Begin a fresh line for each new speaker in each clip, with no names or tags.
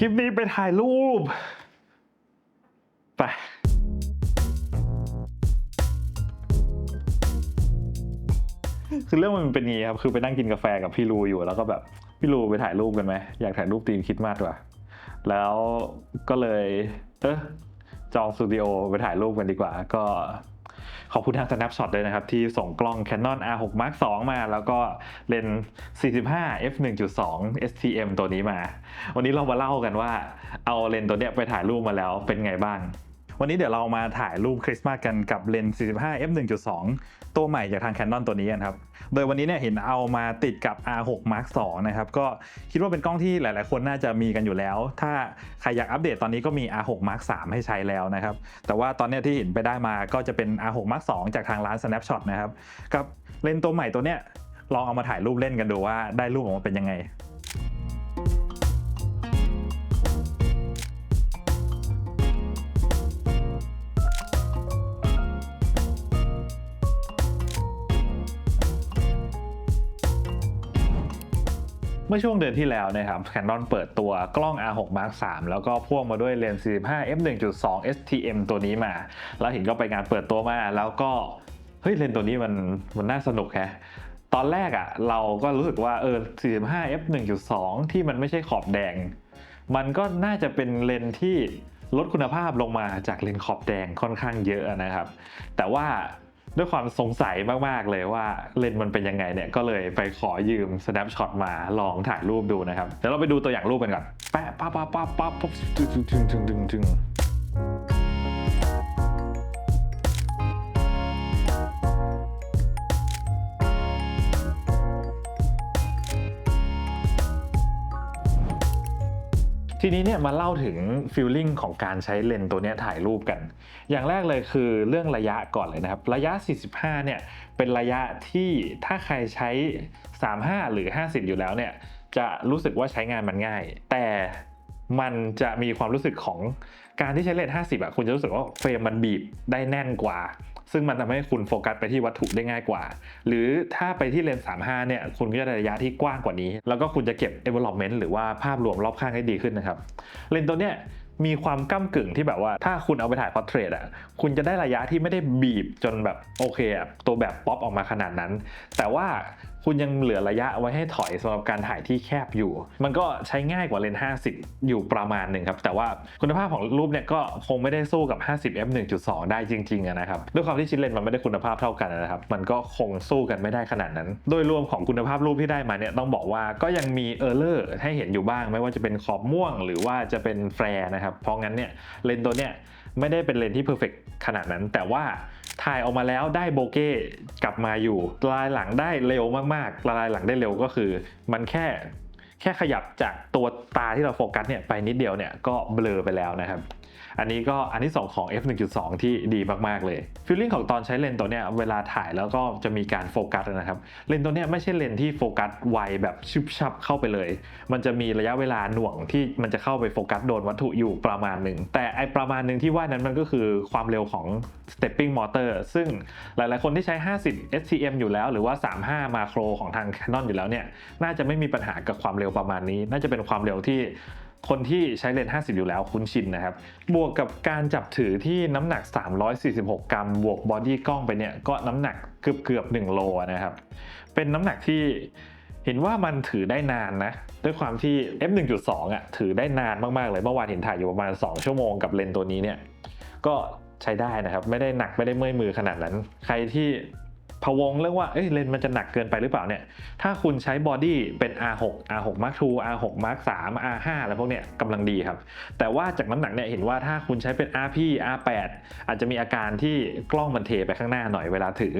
คลิปนี้ไปถ่ายรูป ไปคือเรื่องมันเป็นย่างงี้ครับ คือไปนั่งกินกาแฟกับพี่ลูอยู่แล้วก็แบบพี่ลูไปถ่ายรูปกันไหมอยากถ่ายรูปตีมคิดมากกว่า แล้วก็เลย เออจองสตูดิโอไปถ่ายรูปกันดีกว่า ก็ ขอบคุณทาง Snapshot ด้วยนะครับ ที่ส่งกล้อง Canon R6 Mark II มา แล้วก็เลนส์45 f 1.2 STM ตัวนี้มา วันนี้เรามาเล่ากันว่าเอาเลนส์ตัวเนี้ยไปถ่ายรูปมาแล้วเป็นไงบ้าง วันนี้เดี๋ยวเรามาถ่ายรูปคริสต์มาสกันกับเลนส์ 45 f 1.2 ตัวใหม่จากทาง Canon ตัวนี้กันครับ โดยวันนี้เนี่ยเห็นเอามาติดกับ R6 Mark II นะครับ ก็คิดว่าเป็นกล้องที่หลาย ๆ คนน่าจะมีกันอยู่แล้ว ถ้าใครอยากอัปเดตตอนนี้ก็มี R6 Mark III ให้ใช้แล้วนะครับ แต่ว่าตอนนี้ที่เห็นไปได้มาก็จะเป็น R6 Mark II จากทางร้าน Snapshot นะครับ กับเลนส์ตัวใหม่ตัวเนี้ยลองเอามาถ่ายรูปเล่นกันดูว่าได้รูปออกมาเป็นยังไง เมื่อช่วงเดือนที่แล้วนะครับ Canon เปิดตัวกล้อง R6 Mark III แล้วก็พ่วงมาด้วยเลนส์ 45 f 1.2 STM ตัวนี้มา แล้วเห็นก็ไปงานเปิดตัวมา แล้วก็ เฮ้ยเลนส์ตัวนี้มันมันน่าสนุกแฮะตอนแรกอะ่ะเราก็รู้สึกว่าเออ 45 f 1.2 ที่มันไม่ใช่ขอบแดง มันก็น่าจะเป็นเลนส์ที่ลดคุณภาพลงมาจากเลนส์ขอบแดงค่อนข้างเยอะนะครับ แต่ว่า ด้วยความสงสัยมาก ๆ เลยว่าเลนส์มันเป็นยังไงเนี่ยก็เลยไปขอยืม snapshot มาลองถ่ายรูปดูนะครับ เดี๋ยวเราไปดูตัวอย่างรูปกันก่อนแปะปั๊บปั๊บปั๊บปั๊บปั๊บตึงตึงตึงตึง ทีนี้เนี่ยมาเล่าถึงฟีลลิ่งของการใช้เลนส์ตัวนี้ถ่ายรูปกัน อย่างแรกเลยคือเรื่องระยะก่อนเลยนะครับ ระยะ 45 เนี่ยเป็นระยะที่ถ้าใครใช้ 35 หรือ 50 อยู่แล้วเนี่ยจะรู้สึกว่าใช้งานมันง่าย แต่มันจะมีความรู้สึกของ การที่ใช้เลนส์50อะคุณจะรู้สึกว่าเฟรมมันบีบได้แน่นกว่า ซึ่งมันทำให้คุณโฟกัสไปที่วัตถุได้ง่ายกว่า หรือถ้าไปที่เลนส์35เนี่ยคุณก็จะได้ระยะที่กว้างกว่านี้ แล้วก็คุณจะเก็บ e v e l o p m e n t หรือว่าภาพรวมรอบข้างได้ดีขึ้นนะครับเลนส์ตัวเนี้ยมีความก้ากึ่งที่แบบว่าถ้าคุณเอาไปถ่ายพอร์เทรตอะคุณจะได้ระยะที่ไม่ได้บีบจนแบบโอเคอะตัวแบบป๊อปออกมาขนาดนั้น แต่ว่าคุณยังเหลือระยะไว้ให้ถอยสำหรับการถ่ายที่แคบอยู่ มันก็ใช้ง่ายกว่าเลนส์50 อยู่ประมาณหนึ่งครับ แต่ว่าคุณภาพของรูปเนี่ยก็คงไม่ได้สู้กับ 50 f 1.2 ได้จริงๆนะครับ ด้วยความที่ชิ้นเลนส์มันไม่ได้คุณภาพเท่ากันนะครับ มันก็คงสู้กันไม่ได้ขนาดนั้น โดยรวมของคุณภาพรูปที่ได้มาเนี่ยต้องบอกว่าก็ยังมีเออร์เลอร์ให้เห็นอยู่บ้าง ไม่ว่าจะเป็นขอบม่วง หรือว่าจะเป็นแฟร์นะครับ เพราะงั้นเนี่ยเลนส์ตัวเนี้ย ไม่ได้เป็นเลนส์ที่เพอร์เฟกขนาดนั้น แต่ว่าถ่ายออกมาแล้วได้โบเก้กลับมาอยู่ลายหลังได้เร็วมากๆลายหลังได้เร็วก็คือ มันแค่แค่ขยับจากตัวตาที่เราโฟกัสเนี่ยไปนิดเดียวเนี่ยก็เบลอไปแล้วนะครับ อันนี้ก็อันที่ 2 ของ f 1.2 ที่ดีมากๆเลยฟีลลิ่งของตอนใช้เลนส์ตัวเนี้ยเวลาถ่ายแล้วก็จะมีการโฟกัสนะครับเลนส์ตัวเนี้ยไม่ใช่เลนที่โฟกัสไวแบบชุบชับเข้าไปเลย มันจะมีระยะเวลาหน่วงที่มันจะเข้าไปโฟกัสโดนวัตถุอยู่ประมาณหนึ่งแต่ไอประมาณหนึ่งที่ว่านั้นมันก็คือความเร็วของ stepping motor ซึ่งหลายๆ คนที่ใช้ 50 STM อยู่แล้ว หรือว่า 35 มาโครของทาง Canon อยู่แล้วเนี่ยน่าจะไม่มีปัญหากับความเร็วประมาณนี้ น่าจะเป็นความเร็วที่ คนที่ใช้เลนส์50 อยู่แล้วคุ้นชินนะครับ บวกกับการจับถือที่น้ำหนัก 346 กรัม บวกบอดี้กล้องไปเนี่ยก็น้ำหนักเกือบเกือบ1โลนะครับ เป็นน้ำหนักที่เห็นว่ามันถือได้นานนะ ด้วยความที่ f 1.2อะถือได้นานมากๆเลย เมื่อวานเห็นถ่ายอยู่ประมาณ 2 ชั่วโมงกับเลนส์ตัวนี้เนี่ย ก็ใช้ได้นะครับ ไม่ได้หนักไม่ได้เมื่อยมือขนาดนั้น ใครที่ พะวงเรื่องว่าเอ้ยเลนส์มันจะหนักเกินไปหรือเปล่าเนี่ย ถ้าคุณใช้บอดี้เป็น R6 R6 Mark II R6 Mark 3 R5 อะไรพวกเนี้ยกำลังดีครับ แต่ว่าจากน้ำหนักเนี่ยเห็นว่าถ้าคุณใช้เป็น RP R8 อาจจะมีอาการที่กล้องมันเทไปข้างหน้าหน่อยเวลาถือ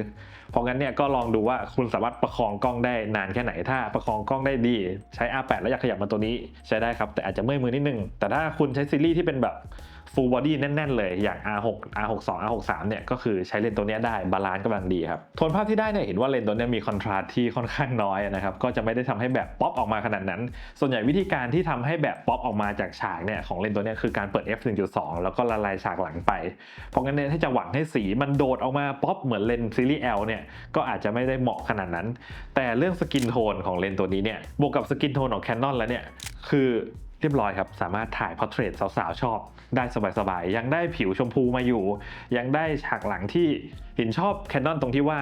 เพราะงั้นเนี่ยก็ลองดูว่าคุณสามารถประคองกล้องได้นานแค่ไหน ถ้าประคองกล้องได้ดี ใช้ R8 แล้วอยากขยับมาตัวนี้ใช้ได้ครับ แต่อาจจะเมื่อยมือนิดนึง แต่ถ้าคุณใช้ซีรีส์ที่เป็นแบบ full body แน่น ๆ เลยอย่าง R6 R62 R63 เนี่ยก็คือใช้เลนส์ตัวนี้ได้บาลานซ์กำลังดีครับโทนภาพที่ได้เนี่ยเห็นว่าเลนส์ตัวนี้มีคอนทราสต์ที่ค่อนข้างน้อยนะครับก็จะไม่ได้ทำให้แบบป๊อปออกมาขนาดนั้น ส่วนใหญ่วิธีการที่ทำให้แบบป๊อปออกมาจากฉากเนี่ยของเลนส์ตัวนี้คือการเปิด f 1.2 แล้วก็ละลายฉากหลังไป เพราะงั้นเนี่ยถ้าจะหวังให้สีมันโดดออกมาป๊อปเหมือนเลนส์ซีรีส์ L เนี่ยก็อาจจะไม่ได้เหมาะขนาดนั้น แต่เรื่องสกินโทนของเลนส์ตัวนี้เนี่ยบวกกับสกินโทนของ Canon แล้วเนี่ยคือเรียบร้อยครับสามารถถ่ายพอร์เทรตสาวๆชอบ ได้สบายๆ ยังได้ผิวชมพูมาอยู่ ยังได้ฉากหลังที่เห็นชอบแคนนอนตรงที่ว่า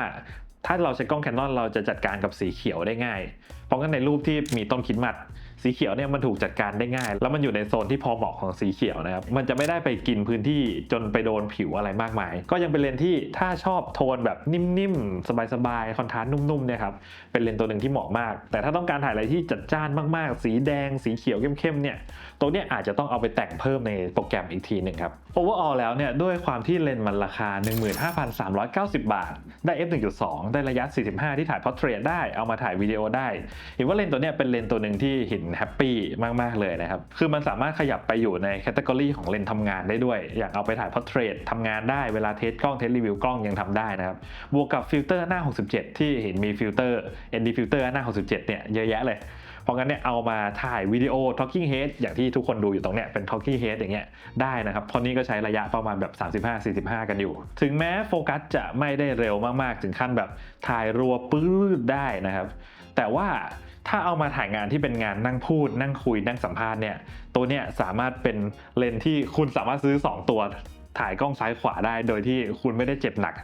ถ้าเราใช้กล้องแคนนอนเราจะจัดการกับสีเขียวได้ง่าย เพราะงั้นในรูปที่มีต้นคิดมัด สีเขียวเนี่ยมันถูกจัดการได้ง่าย แล้วมันอยู่ในโซนที่พอเหมาะของสีเขียวนะครับมันจะไม่ได้ไปกินพื้นที่จนไปโดนผิวอะไรมากมาย ก็ยังเป็นเลนที่ถ้าชอบโทนแบบนิ่มๆ สบายๆ คอนทราสต์นุ่มๆเนี่ยครับเป็นเลนตัวหนึ่งที่เหมาะมาก แต่ถ้าต้องการถ่ายอะไรที่จัดจ้านมากๆ สีแดง สีเขียวเข้มๆเนี่ยตัวเนี้ยอาจจะต้องเอาไปแต่งเพิ่มในโปรแกรมอีกทีหนึ่งครับ overall แล้วเนี่ยด้วยความที่เลนมันราคา 15,390 บาท ได้ f 1.2 ได้ระยะ 45 ที่ถ่ายพอร์เทรตได้เอามาถ่ายวิดีโอได้เห็นว่าเลนตัวเนี้ยเป็นเลนตัวหนึ่งที่เห็นแฮปปี้มาก ๆ เลยนะครับ คือมันสามารถขยับไปอยู่ในแคตตากรีของเลนส์ทำงานได้ด้วย อยางเอาไปถ่ายพอร์เทรตทำงานได้เวลาเทสกล้องเทสรีวิวกล้องยังทำได้นะครับ บวกกับฟิลเตอร์หน้า 67 ที่เห็นมีฟิลเตอร์ ND ฟิลเตอร์หน้า 67 เนี่ยเยอะแยะเลย เพราะงั้นเนี่ยเอามาถ่ายวิดีโอ talking head อย่างที่ทุกคนดูอยู่ตรงเนี้ยเป็น talking head อย่างเงี้ยได้นะครับเพราะนี่ก็ใช้ระยะประมาณแบบ 35-45 กันอยู่ ถึงแม้โฟกัสจะไม่ได้เร็วมากๆ ถึงขั้นแบบถ่ายรัวปื้ดได้นะครับแต่ว่า ถ้าเอามาถ่ายงานที่เป็นงานนั่งพูด นั่งคุยนั่งสัมภาษณ์เนี่ยตัวเนี้ยสามารถเป็นเลนที่คุณสามารถซื้อ 2 ตัว ถ่ายกล้องซ้ายขวาได้ โดยที่คุณไม่ได้เจ็บหนัก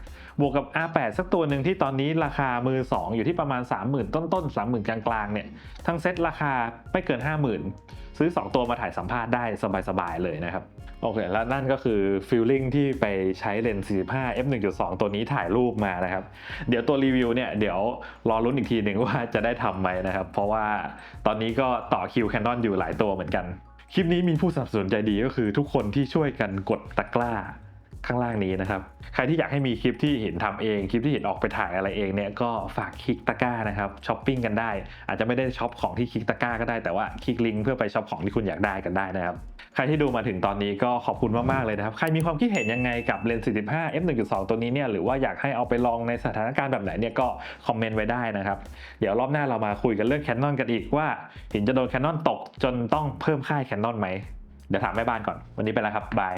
บวกกับ R8 สักตัวหนึ่งที่ตอนนี้ราคามือ 2 อยู่ที่ประมาณ 30,000 ต้นๆ 30,000 กลางๆเนี่ยทั้งเซ็ตราคาไม่เกิน 50,000 ซื้อ 2 ตัวมาถ่ายสัมภาษณ์ได้สบายๆเลยนะครับโอเค แล้วนั่นก็คือฟีลลิ่งที่ไปใช้เลนส์ 45 f 1.2 ตัวนี้ถ่ายรูปมานะครับ เดี๋ยวตัวรีวิวเนี่ย เดี๋ยวรอลุ้นอีกทีหนึ่งว่าจะได้ทำไหมนะครับ เพราะว่าตอนนี้ก็ต่อคิว Canon อยู่หลายตัวเหมือนกัน คลิปนี้มีผู้สนับสนุนใจดีก็คือทุกคนที่ช่วยกันกดตะกร้า ข้างล่างนี้นะครับ ใครที่อยากให้มีคลิปที่เห็นทำเอง คลิปที่เห็นออกไปถ่ายอะไรเองเนี่ยก็ฝากคลิกตะก้านะครับช้อปปิ้งกันได้ อาจจะไม่ได้ช็อปของที่คลิกตะก้าก็ได้แต่ว่าคลิกลิงก์เพื่อไปช็อปของที่คุณอยากได้กันได้นะครับใครที่ดูมาถึงตอนนี้ก็ขอบคุณมากๆเลยนะครับ ใครมีความคิดเห็นยังไงกับเลนส์ 45 f 1.2 ตัวนี้เนี่ย หรือว่าอยากให้เอาไปลองในสถานการณ์แบบไหนเนี่ยก็คอมเมนต์ไว้ได้นะครับ เดี๋ยวรอบหน้าเรามาคุยกันเรื่อง Canon กันอีกว่าห็นจะโดน Canon ตกจนต้องเพิ่มค่าย Canon ไหม เดี๋ยวถามแม่บ้านก่อน วันนี้ไปแล้วครับ บาย